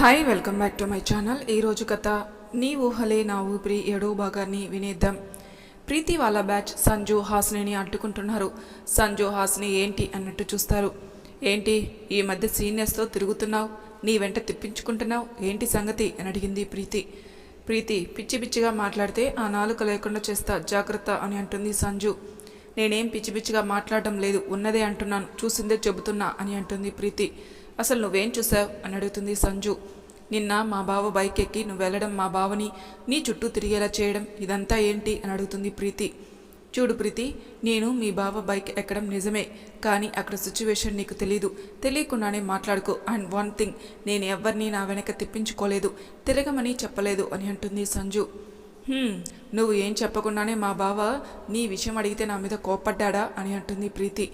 Hi welcome back to my channel ఈరోజు కథ నీ ఊహలే నా ఊపిరి ఏడో భాగాన్ని వినేద్దాం. ప్రీతి వాళ్ళ బ్యాచ్ సంజు హాస్నిని అడ్డుకుంటున్నారు. సంజు హాస్ని ఏంటి అన్నట్టు చూస్తారు. ఏంటి ఈ మధ్య సీనియర్స్తో తిరుగుతున్నావు? నీ వెంట తిప్పించుకుంటున్నావు? ఏంటి సంగతి? అని అడిగింది ప్రీతి. ప్రీతి పిచ్చి పిచ్చిగా మాట్లాడితే ఆ నాలుక లేకుండా చేస్తా జాగ్రత్త అని అంటుంది సంజు. నేనేం పిచ్చి పిచ్చిగా మాట్లాడడం లేదు ఉన్నదే అంటున్నాను చూసిందే చెబుతున్నా అని అంటుంది ప్రీతి. అసలు నువ్వేం చూసావు? అని అడుగుతుంది సంజు. నిన్న మా బావ బైక్ ఎక్కి నువ్వు వెళ్ళడం మా బావని నీ చుట్టూ తిరిగేలా చేయడం ఇదంతా ఏంటి? అని అడుగుతుంది ప్రీతి. చూడు ప్రీతి నేను మీ బావ బైక్ ఎక్కడం నిజమే కానీ అక్కడ సిచ్యువేషన్ నీకు తెలీదు. తెలియకుండానే మాట్లాడుకో. అండ్ వన్ థింగ్ నేను ఎవరిని నా వెనక తిప్పించుకోలేదు తిరగమని చెప్పలేదు అని అంటుంది సంజు. నువ్వు ఏం చెప్పకుండానే మా బావ నీ విషయం అడిగితే నా మీద కోపడ్డాడా అని అంటుంది ప్రీతి.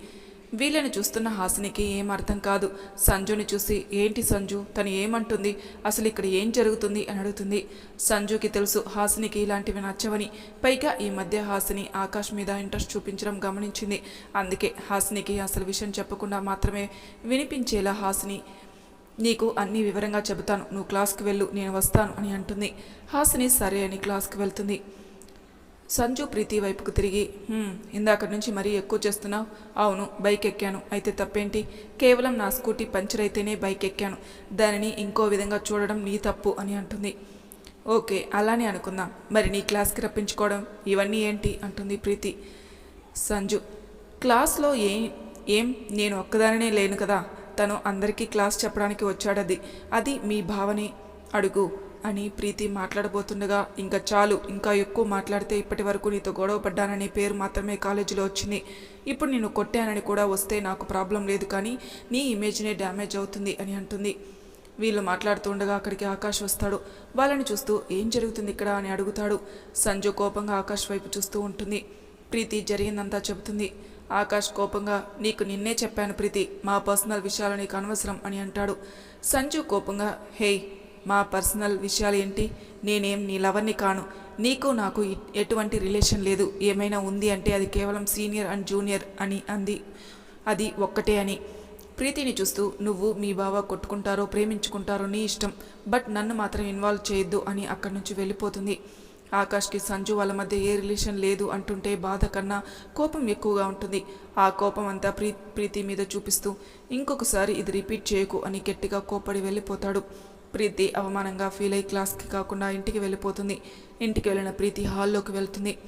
వీళ్ళని చూస్తున్న హాసినికి ఏం అర్థం కాదు. సంజుని చూసి ఏంటి సంజు? తను ఏమంటుంది? అసలు ఇక్కడ ఏం జరుగుతుంది? అని అడుగుతుంది. సంజుకి తెలుసు హాసినికి ఇలాంటివి నచ్చవని. పైగా ఈ మధ్య హాసిని ఆకాష్ మీద ఇంట్రెస్ట్ చూపించడం గమనించింది. అందుకే హాసినికి అసలు విషయం చెప్పకుండా మాత్రమే వినిపించేలా హాసిని నీకు అన్ని వివరంగా చెబుతాను. నువ్వు క్లాస్కి వెళ్ళు నేను వస్తాను అని అంటుంది. హాసిని సరే అని క్లాస్కి వెళ్తుంది. సంజు ప్రీతి వైపుకు తిరిగి ఇందాక నుంచి మరీ ఎక్కువ చేస్తున్నావు. అవును బైక్ ఎక్కాను అయితే తప్పేంటి? కేవలం నా స్కూటీ పంచర్ అయితేనే బైక్ ఎక్కాను దానిని ఇంకో విధంగా చూడడం నీ తప్పు అని అంటుంది. ఓకే అలానే అనుకుందాం. మరి నీ క్లాస్కి రప్పించుకోవడం ఇవన్నీ ఏంటి? అంటుంది ప్రీతి. సంజు. క్లాస్లో ఏం ఏం? నేను ఒక్కదానినే లేను కదా. తను అందరికీ క్లాస్ చెప్పడానికి వచ్చాడది. అది మీ భావనే. అడుగు. అని ప్రీతి మాట్లాడబోతుండగా ఇంకా చాలు ఇంకా ఎక్కువ మాట్లాడితే ఇప్పటి వరకు నీతో గొడవ పడ్డానని పేరు మాత్రమే కాలేజీలో వచ్చింది. ఇప్పుడు నేను కొట్టానని కూడా వస్తే నాకు ప్రాబ్లం లేదు కానీ నీ ఇమేజ్నే డ్యామేజ్ అవుతుంది అని అంటుంది. వీళ్ళు మాట్లాడుతుండగా అక్కడికి ఆకాష్ వస్తాడు. వాళ్ళని చూస్తూ ఏం జరుగుతుంది ఇక్కడ? అని అడుగుతాడు. సంజు కోపంగా ఆకాష్ వైపు చూస్తూ ఉంటుంది. ప్రీతి జరిగిందంతా చెబుతుంది. ఆకాష్ కోపంగా నీకు నిన్నే చెప్పాను ప్రీతి మా పర్సనల్ విషయాలు నీకు అనవసరం అని అంటాడు. సంజు కోపంగా హేయ్ మా పర్సనల్ విషయాలు ఏంటి? నేనేం నీ లవర్ని కాను. నీకు నాకు ఎటువంటి రిలేషన్ లేదు. ఏమైనా ఉంది అంటే అది కేవలం సీనియర్ అండ్ జూనియర్ అని అంది. అది ఒక్కటే అని. ప్రీతిని చూస్తూ నువ్వు మీ బావ కొట్టుకుంటారో ప్రేమించుకుంటారో నీ ఇష్టం. బట్ నన్ను మాత్రం ఇన్వాల్వ్ చేయొద్దు అని అక్కడి నుంచి వెళ్ళిపోతుంది. ఆకాష్కి సంజు వాళ్ళ మధ్య ఏ రిలేషన్ లేదు అంటుంటే బాధ కన్నా కోపం ఎక్కువగా ఉంటుంది. ఆ కోపం అంతా ప్రీ ప్రీతి మీద చూపిస్తూ ఇంకొకసారి ఇది రిపీట్ చేయకు అని గట్టిగా కోపడి వెళ్ళిపోతాడు. ప్రీతి అవమానంగా ఫీల్ అయ్యి క్లాస్కి కాకుండా ఇంటికి వెళ్ళిపోతుంది. ఇంటికి వెళ్ళిన ప్రీతి హాల్లోకి వెళ్తుంది.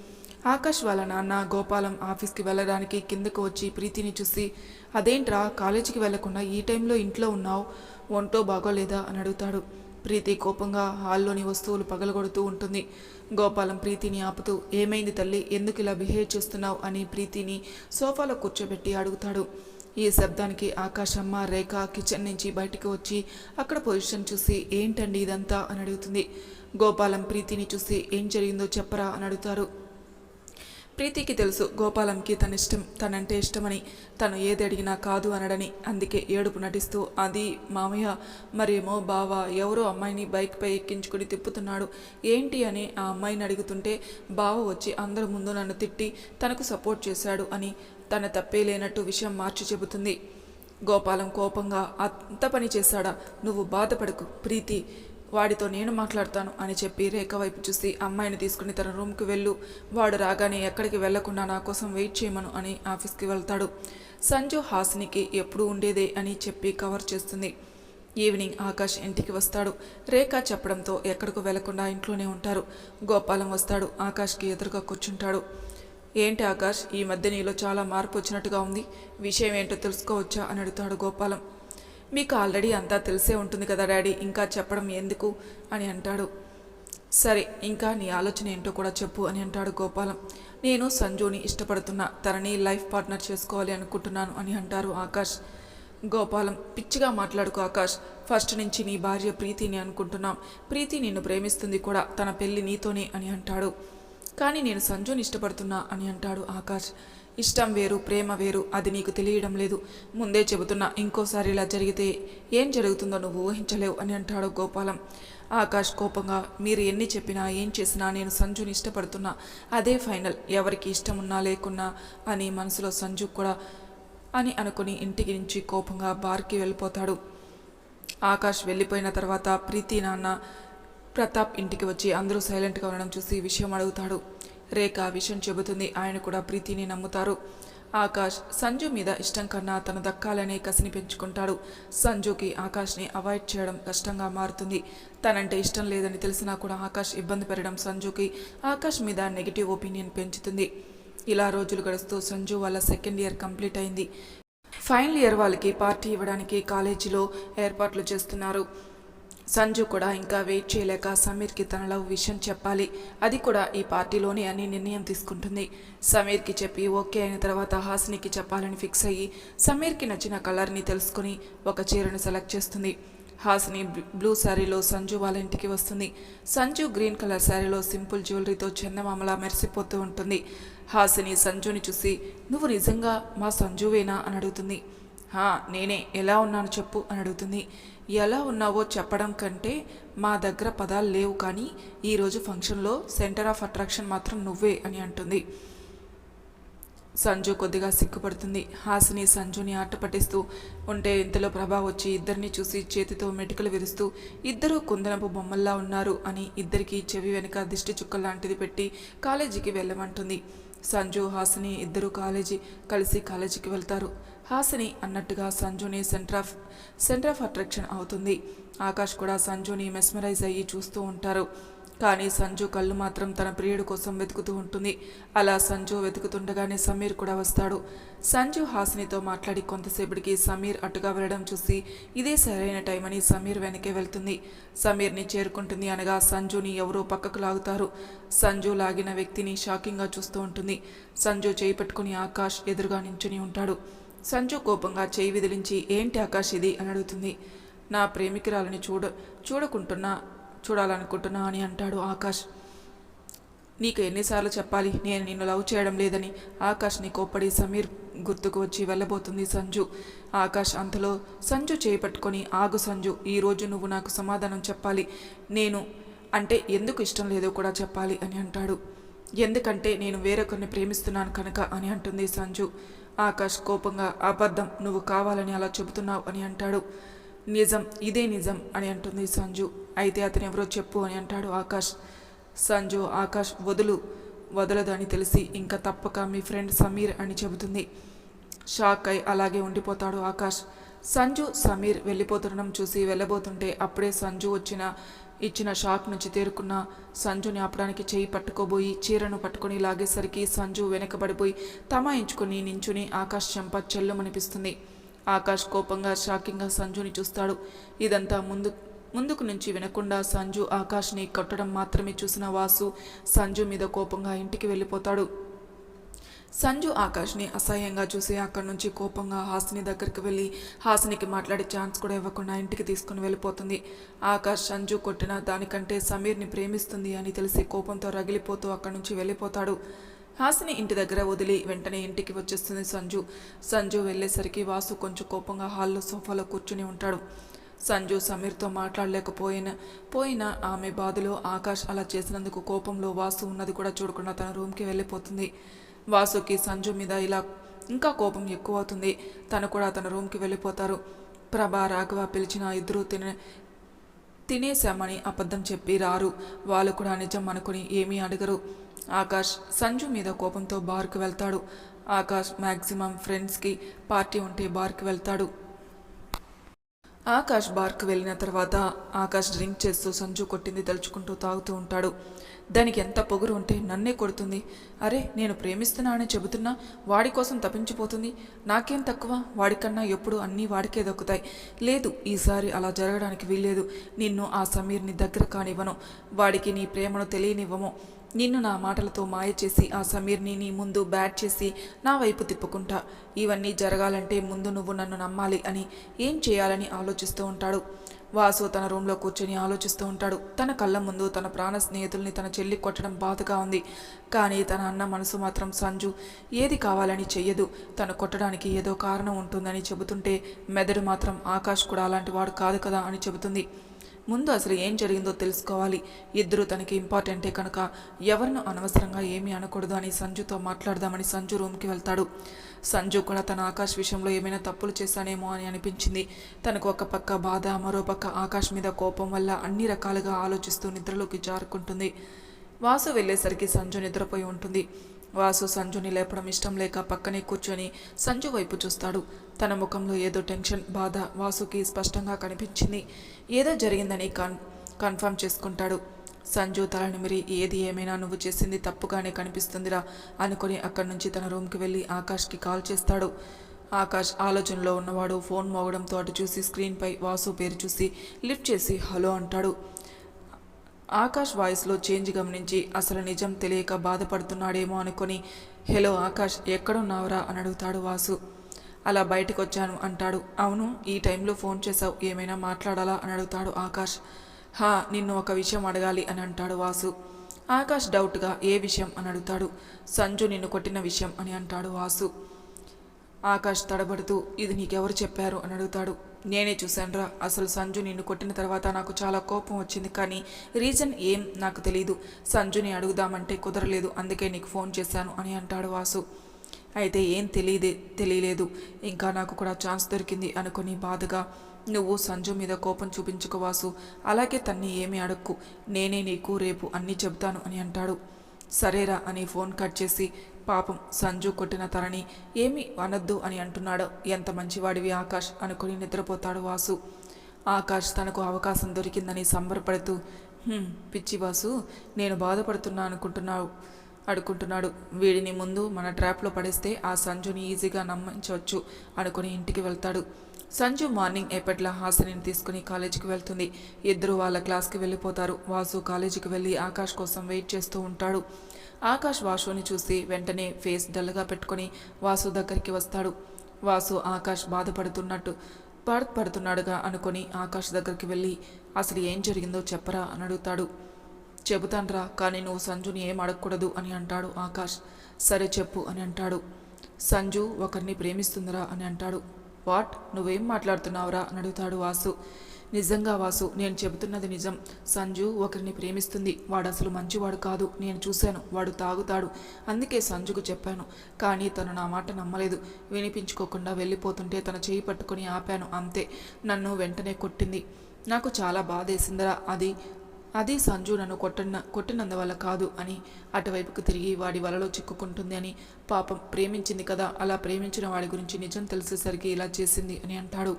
ఆకాష్ వాళ్ళ నాన్న గోపాలం ఆఫీస్కి వెళ్ళడానికి కిందకు వచ్చి ప్రీతిని చూసి అదేంట్రా కాలేజీకి వెళ్ళకుండా ఈ టైంలో ఇంట్లో ఉన్నావు? ఒంటో బాగోలేదా? అని అడుగుతాడు. ప్రీతి కోపంగా హాల్లోని వస్తువులు పగలగొడుతూ ఉంటుంది. గోపాలం ప్రీతిని ఆపుతూ ఏమైంది తల్లి? ఎందుకు ఇలా బిహేవ్ చేస్తున్నావు? అని ప్రీతిని సోఫాలో కూర్చోబెట్టి అడుగుతాడు. ఈ శబ్దానికి ఆకాశమ్మ రేఖ కిచెన్ నుంచి బయటికి వచ్చి అక్కడ పొజిషన్ చూసి ఏంటండి ఇదంతా? అని అడుగుతుంది. గోపాలం ప్రీతిని చూసి ఏం జరిగిందో చెప్పరా? అని అడుగుతారు. ప్రీతికి తెలుసు గోపాలంకి తన ఇష్టం తనంటే ఇష్టమని. తను ఏది అడిగినా కాదు అనడని. అందుకే ఏడుపు నటిస్తూ అది మామయ్య మరేమో బావ ఎవరో అమ్మాయిని బైక్పై ఎక్కించుకుని తిప్పుతున్నాడు. ఏంటి? అని ఆ అమ్మాయిని అడుగుతుంటే బావ వచ్చి అందరి ముందు నన్ను తిట్టి తనకు సపోర్ట్ చేశాడు అని తన తప్పే లేనట్టు విషయం మార్చి చెబుతుంది. గోపాలం కోపంగా అంత పని చేశాడా? నువ్వు బాధపడకు. ప్రీతి వాడితో నేను మాట్లాడతాను అని చెప్పి రేఖ వైపు చూసి అమ్మాయిని తీసుకుని తన రూమ్కి వెళ్ళు. వాడు రాగానే ఎక్కడికి వెళ్ళకుండా నా కోసం వెయిట్ చేయమను అని ఆఫీస్కి వెళ్తాడు. సంజు హాసినికి ఎప్పుడు ఉండేదే అని చెప్పి కవర్ చేస్తుంది. ఈవినింగ్ ఆకాష్ ఇంటికి వస్తాడు. రేఖ చెప్పడంతో ఎక్కడికి వెళ్ళకుండా ఇంట్లోనే ఉంటారు. గోపాలం వస్తాడు. ఆకాష్కి ఎదురుగా కూర్చుంటాడు. ఏంటి ఆకాష్ ఈ మధ్య నీలో చాలా మార్పు వచ్చినట్టుగా ఉంది. విషయం ఏంటో తెలుసుకోవచ్చా? అని అడుగుతాడు గోపాలం. మీకు ఆల్రెడీ అంతా తెలిసే ఉంటుంది కదా డాడీ ఇంకా చెప్పడం ఎందుకు? అని అంటాడు. సరే ఇంకా నీ ఆలోచన ఏంటో కూడా చెప్పు అని అంటాడు గోపాలం. నేను సంజుని ఇష్టపడుతున్నా తనని లైఫ్ పార్ట్నర్ చేసుకోవాలి అనుకుంటున్నాను అని అంటారు ఆకాష్. గోపాలం పిచ్చిగా మాట్లాడుకో ఆకాష్. ఫస్ట్ నుంచి నీ భార్య ప్రీతిని అనుకుంటున్నాం. ప్రీతి నిన్ను ప్రేమిస్తుంది కూడా తన పెళ్ళి నీతోనే అని అంటాడు. కానీ నేను సంజుని ఇష్టపడుతున్నా అని అంటాడు ఆకాష్. ఇష్టం వేరు ప్రేమ వేరు అది నీకు తెలియడం లేదు. ముందే చెబుతున్నా ఇంకోసారి ఇలా జరిగితే ఏం జరుగుతుందో నువ్వు ఊహించలేవు అని అంటాడు గోపాలం. ఆకాష్ కోపంగా మీరు ఎన్ని చెప్పినా ఏం చేసినా నేను సంజుని ఇష్టపడుతున్నా అదే ఫైనల్. ఎవరికి ఇష్టం ఉన్నా లేకున్నా అని మనసులో సంజు కూడా అని అనుకుని ఇంటికి నుంచి కోపంగా బార్కి వెళ్ళిపోతాడు. ఆకాష్ వెళ్ళిపోయిన తర్వాత ప్రీతి నాన్న ప్రతాప్ ఇంటికి వచ్చి అందరూ సైలెంట్గా ఉండడం చూసి విషయం అడుగుతాడు. రేఖ విషయం చెబుతుంది. ఆయన కూడా ప్రీతిని నమ్ముతారు. ఆకాష్ సంజు మీద ఇష్టం కన్నా తను దక్కాలనే కసిని పెంచుకుంటాడు. సంజుకి ఆకాష్ని అవాయిడ్ చేయడం కష్టంగా మారుతుంది. తనంటే ఇష్టం లేదని తెలిసినా కూడా ఆకాష్ ఇబ్బంది పెరగడం సంజుకి ఆకాష్ మీద నెగిటివ్ ఒపీనియన్ పెంచుతుంది. ఇలా రోజులు గడుస్తూ సంజు వాళ్ళ సెకండ్ ఇయర్ కంప్లీట్ అయింది. ఫైనల్ ఇయర్ వాళ్ళకి పార్టీ ఇవ్వడానికి కాలేజీలో ఏర్పాట్లు చేస్తున్నారు. సంజు కూడా ఇంకా వెయిట్ చేయలేక సమీర్కి తన లవ్ విషయం చెప్పాలి. అది కూడా ఈ పార్టీలోనే అని నిర్ణయం తీసుకుంటుంది. సమీర్కి చెప్పి ఓకే అయిన తర్వాత హాసినికి చెప్పాలని ఫిక్స్ అయ్యి సమీర్కి నచ్చిన కలర్ని తెలుసుకుని ఒక చీరను సెలెక్ట్ చేస్తుంది. హాసిని బ్లూ- బ్లూ శారీలో సంజు వాళ్ళ ఇంటికి వస్తుంది. సంజు గ్రీన్ కలర్ శారీలో సింపుల్ జ్యువెలరీతో చందమామలా మెరిసిపోతూ ఉంటుంది. హాసిని సంజుని చూసి నువ్వు నిజంగా మా సంజువేనా? అని అడుగుతుంది. "హా, నేనే ఎలా ఉన్నాను చెప్పు అని అడుగుతుంది. ఎలా ఉన్నావో చెప్పడం కంటే మా దగ్గర పదాలు లేవు కానీ ఈరోజు ఫంక్షన్లో సెంటర్ ఆఫ్ అట్రాక్షన్ మాత్రం నువ్వే అని అంటుంది. సంజు కొద్దిగా సిగ్గుపడుతుంది. హాసిని సంజుని ఆట పట్టిస్తూ ఉంటే ఇంతలో ప్రభా వచ్చి ఇద్దరిని చూసి చేతితో మెటుకలు విరుస్తూ ఇద్దరూ కుందనపు బొమ్మల్లా ఉన్నారు అని ఇద్దరికి చెవి వెనుక దిష్టి చుక్క లాంటిది పెట్టి కాలేజీకి వెళ్ళమంటుంది. సంజు హాసిని ఇద్దరు కాలేజీ కలిసి కాలేజీకి వెళ్తారు. హాసిని అన్నట్టుగా సంజుని centre of centre of attraction అవుతుంది. ఆకాష్ కూడా సంజుని మెస్మరైజ్ అయ్యి చూస్తూ ఉంటారు. కానీ సంజు కళ్ళు మాత్రం తన ప్రియుడు కోసం వెతుకుతూ ఉంటుంది. అలా సంజు వెతుకుతుండగానే సమీర్ కూడా వస్తాడు. సంజు హాసినితో మాట్లాడి కొంతసేపటికి సమీర్ అటుగా వెళ్ళడం చూసి ఇదే సరైన టైం అని సమీర్ వెనకే వెళ్తుంది. సమీర్ని చేరుకుంటుంది అనగా సంజుని ఎవరో పక్కకు లాగుతారు. సంజు లాగిన వ్యక్తిని షాకింగ్గా చూస్తూ ఉంటుంది. సంజు చేయి పట్టుకుని ఆకాష్ ఎదురుగా నించుని ఉంటాడు. సంజు కోపంగా చేయి విదిలించి ఏంటి ఆకాష్ ఇది? అని అడుగుతుంది. నా ప్రేమికురాలని చూడ చూడకుంటున్నా చూడాలనుకుంటున్నా అని అంటాడు ఆకాష్. నీకు ఎన్నిసార్లు చెప్పాలి నేను నిన్ను లవ్ చేయడం లేదని. ఆకాష్ని కోప్పడి సమీర్ గుర్తుకు వచ్చి వెళ్ళబోతుంది సంజు. ఆకాష్ అంతలో సంజు చేయి పట్టుకొని ఆగు సంజు ఈరోజు నువ్వు నాకు సమాధానం చెప్పాలి నేను అంటే ఎందుకు ఇష్టం లేదో కూడా చెప్పాలి అని అంటాడు. ఎందుకంటే నేను వేరొకరిని ప్రేమిస్తున్నాను కనుక అని అంటుంది సంజు. ఆకాష్ కోపంగా అబద్ధం నువ్వు కావాలని అలా చెబుతున్నావు అని అంటాడు. నిజం ఇదే నిజం అని అంటుంది సంజు. అయితే అతను ఎవరో చెప్పు అని అంటాడు ఆకాష్. సంజు ఆకాష్ వదులు వదలదు అని తెలిసి ఇంకా తప్పక మీ ఫ్రెండ్ సమీర్ అని చెబుతుంది. షాక్ అయి అలాగే ఉండిపోతాడు ఆకాష్. సంజు సమీర్ వెళ్ళిపోతుండడం చూసి వెళ్ళబోతుంటే అప్పుడే సంజు వచ్చిన ఇచ్చిన షాక్ నుంచి తేరుకున్న సంజుని ఆపడానికి చేయి పట్టుకోబోయి చీరను పట్టుకొని లాగేసరికి సంజు వెనకబడిపోయి తమాయించుకుని నించుని ఆకాష్ చెంప చెల్లుమనిపిస్తుంది. ఆకాష్ కోపంగా షాకింగ్గా సంజుని చూస్తాడు. ఇదంతా ముందు ముందుకు నుంచి వినకుండా సంజు ఆకాష్ని కొట్టడం మాత్రమే చూసిన వాసు సంజు మీద కోపంగా ఇంటికి వెళ్ళిపోతాడు. సంజు ఆకాష్ని అసహ్యంగా చూసి అక్కడి నుంచి కోపంగా హాసిని దగ్గరికి వెళ్ళి హాసినికి మాట్లాడే ఛాన్స్ కూడా ఇవ్వకుండా ఇంటికి తీసుకుని వెళ్ళిపోతుంది. ఆకాష్ సంజు కొట్టిన దానికంటే సమీర్ని ప్రేమిస్తుంది అని తెలిసి కోపంతో రగిలిపోతూ అక్కడి నుంచి వెళ్ళిపోతాడు. హాసిని ఇంటి దగ్గర వదిలి వెంటనే ఇంటికి వచ్చేస్తుంది సంజు. సంజు వెళ్ళేసరికి వాసు కొంచెం కోపంగా హాల్లో సోఫాలో కూర్చుని ఉంటాడు. సంజు సమీర్తో మాట్లాడలేకపోయిన పోయిన ఆమె బాధలో ఆకాష్ అలా చేసినందుకు కోపంలో వాసు ఉన్నది కూడా చూడకుండా తన రూమ్కి వెళ్ళిపోతుంది. వాసుకి సంజు మీద ఇలా ఇంకా కోపం ఎక్కువ అవుతుంది తను కూడా తన రూమ్కి వెళ్ళిపోతారు. ప్రభా రాఘవ పిలిచిన ఇద్దరు తినే తినేశామని అబద్ధం చెప్పి రారు. వాళ్ళు కూడా నిజం అనుకుని ఏమీ అడగరు. ఆకాష్ సంజు మీద కోపంతో బార్కి వెళ్తాడు. ఆకాష్ మ్యాక్సిమం ఫ్రెండ్స్కి పార్టీ ఉంటే బార్కి వెళ్తాడు. ఆకాష్ బార్కు వెళ్ళిన తర్వాత ఆకాష్ డ్రింక్ చేస్తూ సంజు కొట్టింది తలుచుకుంటూ తాగుతూ ఉంటాడు. దానికి ఎంత పొగురు ఉంటే నన్నే కొడుతుంది. అరే నేను ప్రేమిస్తున్నా అని చెబుతున్నా వాడి కోసం తప్పించిపోతుంది. నాకేం తక్కువ? వాడికన్నా ఎప్పుడు అన్నీ వాడికే దక్కుతాయి. లేదు ఈసారి అలా జరగడానికి వీల్లేదు. నిన్ను ఆ సమీర్ని దగ్గర కానివ్వను. వాడికి నీ ప్రేమను తెలియనివ్వము. నిన్ను నా మాటలతో మాయ చేసి ఆ సమీర్ని నీ ముందు బ్యాట్ చేసి నా వైపు తిప్పుకుంటా. ఇవన్నీ జరగాలంటే ముందు నువ్వు నన్ను నమ్మాలి అని ఏం చేయాలని ఆలోచిస్తూ ఉంటాడు. వాసు తన రూమ్లో కూర్చొని ఆలోచిస్తూ ఉంటాడు. తన కళ్ళ ముందు తన ప్రాణ స్నేహితుల్ని తన చెల్లి కొట్టడం బాధగా ఉంది. కానీ తన అన్న మనసు మాత్రం సంజు ఏది కావాలని చెయ్యదు. తను కొట్టడానికి ఏదో కారణం ఉంటుందని చెబుతుంటే మెదడు మాత్రం ఆకాష్ కూడా అలాంటి వాడు కాదు కదా అని చెబుతుంది. ముందు అసలు ఏం జరిగిందో తెలుసుకోవాలి. ఇద్దరు తనకి ఇంపార్టెంటే కనుక ఎవరిను అనవసరంగా ఏమీ అనకూడదు అని సంజుతో మాట్లాడదామని సంజు రూమ్కి వెళ్తాడు. సంజు కూడా తన ఆకాష్ విషయంలో ఏమైనా తప్పులు చేశానేమో అని అనిపించింది. తనకు ఒక పక్క బాధ మరో పక్క ఆకాష్ మీద కోపం వల్ల అన్ని రకాలుగా ఆలోచిస్తూ నిద్రలోకి జారుకుంటుంది. వాసు వెళ్ళేసరికి సంజు నిద్రపోయి ఉంటుంది. వాసు సంజుని లేపడం ఇష్టం లేక పక్కనే కూర్చొని సంజు వైపు చూస్తాడు. తన ముఖంలో ఏదో టెన్షన్ బాధ వాసుకి స్పష్టంగా కనిపించింది. ఏదో జరిగిందని కన్ కన్ఫర్మ్ చేసుకుంటాడు. సంజు తలనిమిరి ఏది ఏమైనా నువ్వు చేసింది తప్పుగానే కనిపిస్తుందిరా అనుకుని అక్కడి నుంచి తన రూమ్కి వెళ్ళి ఆకాష్కి కాల్ చేస్తాడు. ఆకాష్ ఆలోచనలో ఉన్నవాడు ఫోన్ మోగడంతో అటు చూసి స్క్రీన్పై వాసు పేరు చూసి లిఫ్ట్ చేసి హలో అంటాడు. ఆకాష్ వాయిస్లో చేంజ్ గమనించి అసలు నిజం తెలియక బాధపడుతున్నాడేమో అనుకొని హలో ఆకాష్ ఎక్కడున్నావురా? అని అడుగుతాడు వాసు. అలా బయటకు వచ్చాను అంటాడు. అవును ఈ టైంలో ఫోన్ చేసావు ఏమైనా మాట్లాడాలా? అని అడుగుతాడు ఆకాష్. హా నిన్ను ఒక విషయం అడగాలి అని అంటాడు వాసు. ఆకాష్ డౌట్గా ఏ విషయం? అని అడుగుతాడు. సంజు నిన్ను కొట్టిన విషయం అని అంటాడు వాసు. ఆకాష్ తడబడుతూ ఇది నీకెవరు చెప్పారు? అని అడుగుతాడు. నేనే చూశానురా. అసలు సంజు నిన్ను కొట్టిన తర్వాత నాకు చాలా కోపం వచ్చింది. కానీ రీజన్ ఏం నాకు తెలియదు సంజుని అడుగుదామంటే కుదరలేదు. అందుకే నీకు ఫోన్ చేశాను అని అంటాడు వాసు. అయితే ఏం తెలియదే తెలియలేదు. ఇంకా నాకు కూడా ఛాన్స్ దొరికింది అనుకుని బాధగా నువ్వు సంజు మీద కోపం చూపించుకో వాసు. అలాగే తన్ని ఏమీ అడక్కు. నేనే నీకు రేపు అన్నీ చెబుతాను అని అంటాడు. సరేరా అని ఫోన్ కట్ చేసి పాపం సంజు కొట్టిన తనని ఏమీ అనొద్దు అని అంటున్నాడు ఎంత మంచివాడివి ఆకాష్ అనుకుని నిద్రపోతాడు వాసు. ఆకాష్ తనకు అవకాశం దొరికిందని సంబరపడుతూ పిచ్చి వాసు నేను బాధపడుతున్నా అనుకుంటున్నావు అడుకుంటున్నాడు వీడిని ముందు మన ట్రాప్లో పడేస్తే ఆ సంజుని ఈజీగా నమ్మించవచ్చు అనుకుని ఇంటికి వెళ్తాడు. సంజు మార్నింగ్ ఎప్పట్లా హాసినిని తీసుకుని కాలేజీకి వెళ్తుంది. ఇద్దరు వాళ్ళ క్లాస్కి వెళ్ళిపోతారు. వాసు కాలేజీకి వెళ్ళి ఆకాష్ కోసం వెయిట్ చేస్తూ ఉంటాడు. ఆకాష్ వాసుని చూసి వెంటనే ఫేస్ డల్గా పెట్టుకొని వాసు దగ్గరికి వస్తాడు. వాసు ఆకాష్ బాధపడుతున్నట్టు బాధపడుతున్నాడుగా అనుకొని ఆకాష్ దగ్గరికి వెళ్ళి అసలు ఏం జరిగిందో చెప్పరా? అని అడుగుతాడు. చెబుతాన్రా కానీ నువ్వు సంజుని ఏం అడగకూడదు అని అంటాడు ఆకాష్. సరే చెప్పు అని అంటాడు. సంజు ఒకరిని ప్రేమిస్తుందిరా అని అంటాడు. వాట్? నువ్వేం మాట్లాడుతున్నావురా? అని అడుగుతాడు వాసు. నిజంగా వాసు నేను చెబుతున్నది నిజం. సంజు ఒకరిని ప్రేమిస్తుంది. వాడు అసలు మంచివాడు కాదు. నేను చూశాను. వాడు తాగుతాడు. అందుకే సంజుకు చెప్పాను. కానీ తను నా మాట నమ్మలేదు. వినిపించుకోకుండా వెళ్ళిపోతుంటే తన చేయి పట్టుకొని ఆపాను. అంతే. నన్ను వెంటనే కొట్టింది. నాకు చాలా బాధేసిందిరా. అది అది సంజు నన్ను కొట్టిన కొట్టినందువల్ల కాదు అని అటువైపుకు తిరిగి వాడి వలలో చిక్కుకుంటుంది అని పాపం ప్రేమించింది కదా అలా ప్రేమించిన వాడి గురించి నిజం తెలిసేసరికి ఇలా చేసింది అని అంటాడు.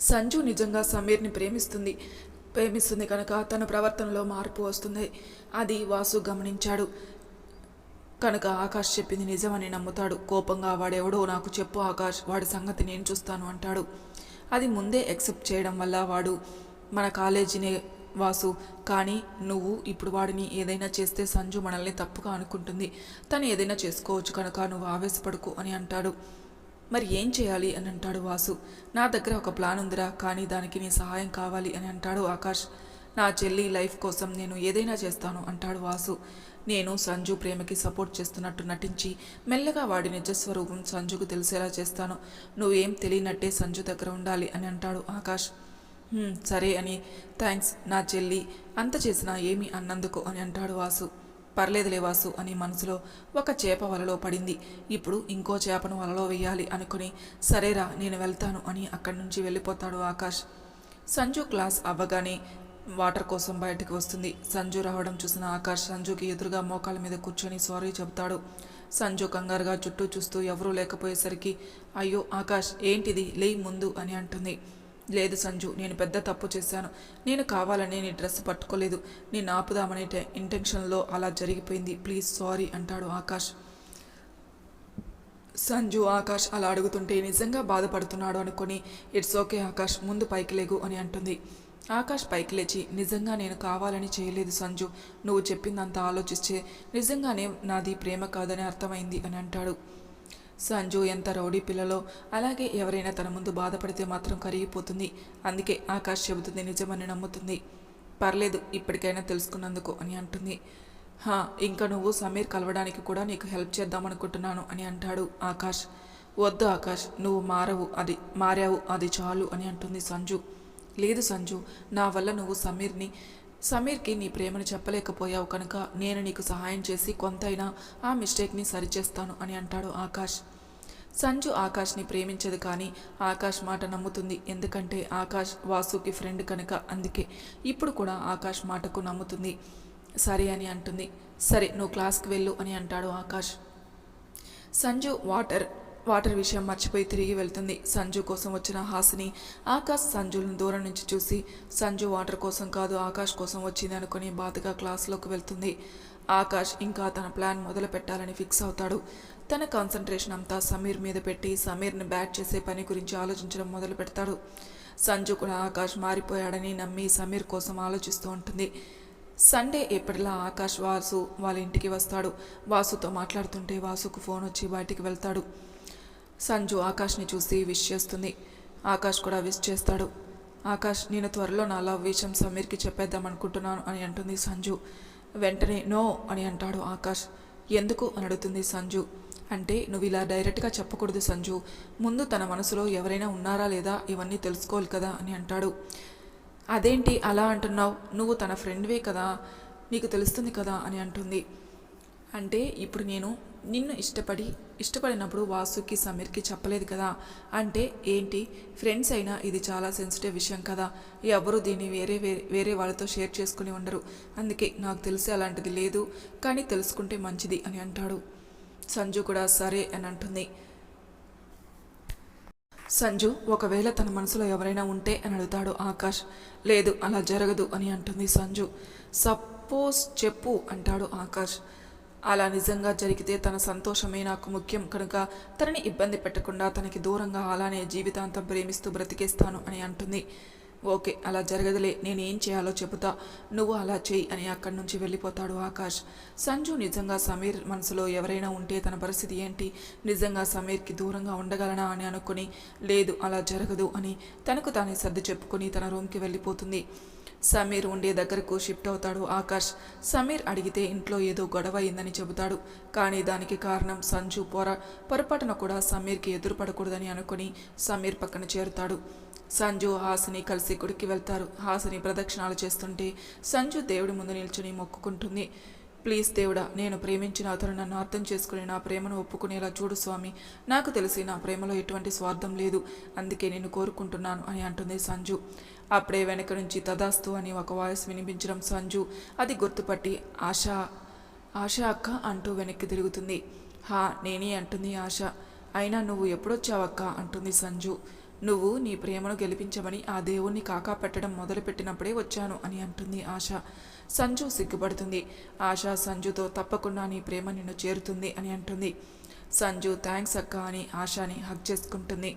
సంజు నిజంగా సమీర్ని ప్రేమిస్తుంది ప్రేమిస్తుంది కనుక తన ప్రవర్తనలో మార్పు వస్తుంది. అది వాసు గమనించాడు. కనుక ఆకాష్ చెప్పింది నిజమని నమ్ముతాడు. కోపంగా వాడెవడో నాకు చెప్పు ఆకాష్ వాడి సంగతి నేను చూస్తాను అంటాడు. అది ముందే ఎక్సెప్ట్ చేయడం వల్ల వాడు మన కాలేజీనే వాసు కానీ నువ్వు ఇప్పుడు వాడిని ఏదైనా చేస్తే సంజు మనల్ని తప్పుగా అనుకుంటుంది. తను ఏదైనా చేసుకోవచ్చు కనుక నువ్వు ఆవేశపడుకు అని అంటాడు. మరి ఏం చేయాలి అని అంటాడు వాసు. నా దగ్గర ఒక ప్లాన్ ఉందిరా కానీ దానికి నీ సహాయం కావాలి అని అంటాడు ఆకాష్. నా చెల్లి లైఫ్ కోసం నేను ఏదైనా చేస్తాను అంటాడు వాసు. నేను సంజు ప్రేమకి సపోర్ట్ చేస్తున్నట్టు నటించి మెల్లగా వాడి నిజస్వరూపం సంజుకు తెలిసేలా చేస్తాను. నువ్వేం తెలియనట్టే సంజు దగ్గర ఉండాలి అని అంటాడు ఆకాష్. సరే అని. థ్యాంక్స్ నా చెల్లి. అంత చేసినా ఏమి అన్నందుకు అని అంటాడు వాసు. పర్లేదులే వాసు అని మనసులో ఒక చేప వలలో పడింది. ఇప్పుడు ఇంకో చేపను వలలో వేయాలి అనుకుని సరేరా నేను వెళ్తాను అని అక్కడి నుంచి వెళ్ళిపోతాడు ఆకాష్. సంజు క్లాస్ అవ్వగానే వాటర్ కోసం బయటకు వస్తుంది. సంజు రావడం చూసిన ఆకాష్ సంజుకి ఎదురుగా మోకాల మీద కూర్చొని సారీ చెబుతాడు. సంజు కంగారుగా చుట్టూ చూస్తూ ఎవరూ లేకపోయేసరికి అయ్యో ఆకాష్ ఏంటిది? లే ముందు అని అంటుంది. లేదు సంజు నేను పెద్ద తప్పు చేశాను. నేను కావాలని నీ డ్రెస్ పట్టుకోలేదు. నేను ఆపుదామనే ఇంటెన్షన్లో అలా జరిగిపోయింది. ప్లీజ్ సారీ అంటాడు ఆకాష్. సంజు ఆకాష్ అలా అడుగుతుంటే నిజంగా బాధపడుతున్నాడు అనుకొని ఇట్స్ ఓకే ఆకాష్ ముందు పైకి లేగు అని అంటుంది. ఆకాష్ పైకి లేచి నిజంగా నేను కావాలని చేయలేదు సంజు. నువ్వు చెప్పిందంత ఆలోచిస్తే నిజంగానే నాది ప్రేమ కాదని అర్థమైంది అని అంటాడు. సంజు ఎంత రౌడీ పిల్లలో అలాగే ఎవరైనా తన ముందు బాధపడితే మాత్రం కరిగిపోతుంది. అందుకే ఆకాష్ చెబుతుంది నిజమని నమ్ముతుంది. పర్లేదు ఇప్పటికైనా తెలుసుకున్నందుకు అని అంటుంది. హా ఇంకా నువ్వు సమీర్ కలవడానికి కూడా నీకు హెల్ప్ చేద్దామనుకుంటున్నాను అని అంటాడు ఆకాష్. వద్దు ఆకాష్ నువ్వు మారవు అది మారావు అది చాలు అని అంటుంది సంజు. లేదు సంజు నా వల్ల నువ్వు సమీర్ని సమీర్కి నీ ప్రేమను చెప్పలేకపోయావు కనుక నేను నీకు సహాయం చేసి కొంతైనా ఆ మిస్టేక్ని సరిచేస్తాను అని అంటాడు ఆకాష్. సంజు ఆకాష్ని ప్రేమించదు కానీ ఆకాష్ మాట నమ్ముతుంది. ఎందుకంటే ఆకాష్ వాసుకి ఫ్రెండ్ కనుక అందుకే. ఇప్పుడు కూడా ఆకాష్ మాటకు నమ్ముతుంది. సరే అని అంటుంది. సరే నువ్వు క్లాస్కి వెళ్ళు అని అంటాడు ఆకాష్. సంజు వాటర్ వాటర్ విషయం మర్చిపోయి తిరిగి వెళ్తుంది. సంజు కోసం వచ్చిన హాసిని ఆకాష్ సంజులను దూరం నుంచి చూసి సంజు వాటర్ కోసం కాదు ఆకాష్ కోసం వచ్చింది అనుకుని బాధగా క్లాస్లోకి వెళ్తుంది. ఆకాష్ ఇంకా తన ప్లాన్ మొదలు పెట్టాలని ఫిక్స్ అవుతాడు. తన కాన్సన్ట్రేషన్ అంతా సమీర్ మీద పెట్టి సమీర్ని బ్యాట్ చేసే పని గురించి ఆలోచించడం మొదలు పెడతాడు. సంజు కూడా ఆకాష్ మారిపోయాడని నమ్మి సమీర్ కోసం ఆలోచిస్తూ ఉంటుంది. సండే ఎప్పటిలా ఆకాష్ వాసు వాళ్ళ ఇంటికి వస్తాడు. వాసుతో మాట్లాడుతుంటే వాసుకు ఫోన్ వచ్చి బయటికి వెళ్తాడు. సంజు ఆకాష్ని చూసి విష్ చేస్తుంది. ఆకాష్ కూడా విష్ చేస్తాడు. ఆకాష్ నేను త్వరలో నా లవ్ విషయం సమీర్కి చెప్పేద్దాం అనుకుంటున్నాను అని అంటుంది సంజు. వెంటనే నో అని అంటాడు ఆకాష్. ఎందుకు? అని అడుగుతుంది సంజు. అంటే నువ్వు ఇలా డైరెక్ట్గా చెప్పకూడదు సంజు. ముందు తన మనసులో ఎవరైనా ఉన్నారా లేదా ఇవన్నీ తెలుసుకోవాలి కదా అని అంటాడు. అదేంటి అలా అంటున్నావు? నువ్వు తన ఫ్రెండ్వే కదా? నీకు తెలుస్తుంది కదా? అని అంటుంది. అంటే ఇప్పుడు నేను నిన్ను ఇష్టపడి ఇష్టపడినప్పుడు వాసుకి సమీర్కి చెప్పలేదు కదా? అంటే ఏంటి? ఫ్రెండ్స్ అయినా ఇది చాలా సెన్సిటివ్ విషయం కదా. ఎవరు దీన్ని వేరే వేరే వేరే వాళ్ళతో షేర్ చేసుకుని ఉండరు. అందుకే నాకు తెలిసి అలాంటిది లేదు. కానీ తెలుసుకుంటే మంచిది అని అంటాడు. సంజు కూడా సరే అని అంటుంది. సంజు ఒకవేళ తన మనసులో ఎవరైనా ఉంటే అని అడుగుతాడు ఆకాష్. లేదు అలా జరగదు అని అంటుంది సంజు. సపోజ్ చెప్పు అంటాడు ఆకాష్. అలా నిజంగా జరిగితే తన సంతోషమే నాకు ముఖ్యం. కనుక తనని ఇబ్బంది పెట్టకుండా తనకి దూరంగా అలానే జీవితాంతం ప్రేమిస్తూ బ్రతికేస్తాను అని అంటుంది. ఓకే అలా జరగదులే. నేను ఏం చేయాలో చెబుతా. నువ్వు అలా చెయ్యి అని అక్కడి నుంచి వెళ్ళిపోతాడు ఆకాష్. సంజు నిజంగా సమీర్ మనసులో ఎవరైనా ఉంటే తన పరిస్థితి ఏంటి? నిజంగా సమీర్కి దూరంగా ఉండగలనా అని అనుకుని లేదు అలా జరగదు అని తనకు తానే సర్ది చెప్పుకొని తన రూమ్కి వెళ్ళిపోతుంది. సమీర్ ఉండే దగ్గరకు షిఫ్ట్ అవుతాడు. ఆకాష్ సమీర్ అడిగితే ఇంట్లో ఏదో గొడవ అయిందని చెబుతాడు. కానీ దానికి కారణం సంజు పొర. పొరపాటున కూడా సమీర్కి ఎదురుపడకూడదని అనుకుని సమీర్ పక్కన చేరుతాడు. సంజు హాసిని కలిసి గుడికి వెళ్తారు. హాసిని ప్రదక్షిణాలు చేస్తుంటే సంజు దేవుడి ముందు నిల్చుని మొక్కుకుంటుంది. ప్లీజ్ దేవుడా నేను ప్రేమించిన అతను నన్ను అర్థం చేసుకుని నా ప్రేమను ఒప్పుకునేలా చూడు స్వామి. నాకు తెలిసి నా ప్రేమలో ఎటువంటి స్వార్థం లేదు. అందుకే నేను కోరుకుంటున్నాను అని అంటుంది సంజు. అప్పుడే వెనక నుంచి తదాస్తు అని ఒక వాయిస్ వినిపించడం సంజు. అది గుర్తుపట్టి ఆశ ఆశ అక్క అంటూ వెనక్కి తిరుగుతుంది. హా నేనే అంటుంది ఆశ. అయినా నువ్వు ఎప్పుడొచ్చావక్క? అంటుంది సంజు. నువ్వు నీ ప్రేమను గెలిపించమని ఆ దేవుణ్ణి కాకా పెట్టడం మొదలుపెట్టినప్పుడే వచ్చాను అని అంటుంది ఆశ. సంజు సిగ్గుపడుతుంది. ఆశ సంజుతో తప్పకుండా నీ ప్రేమ నిన్ను చేరుతుంది అని అంటుంది. సంజు థ్యాంక్స్ అక్క అని ఆశాని హక్ చేసుకుంటుంది.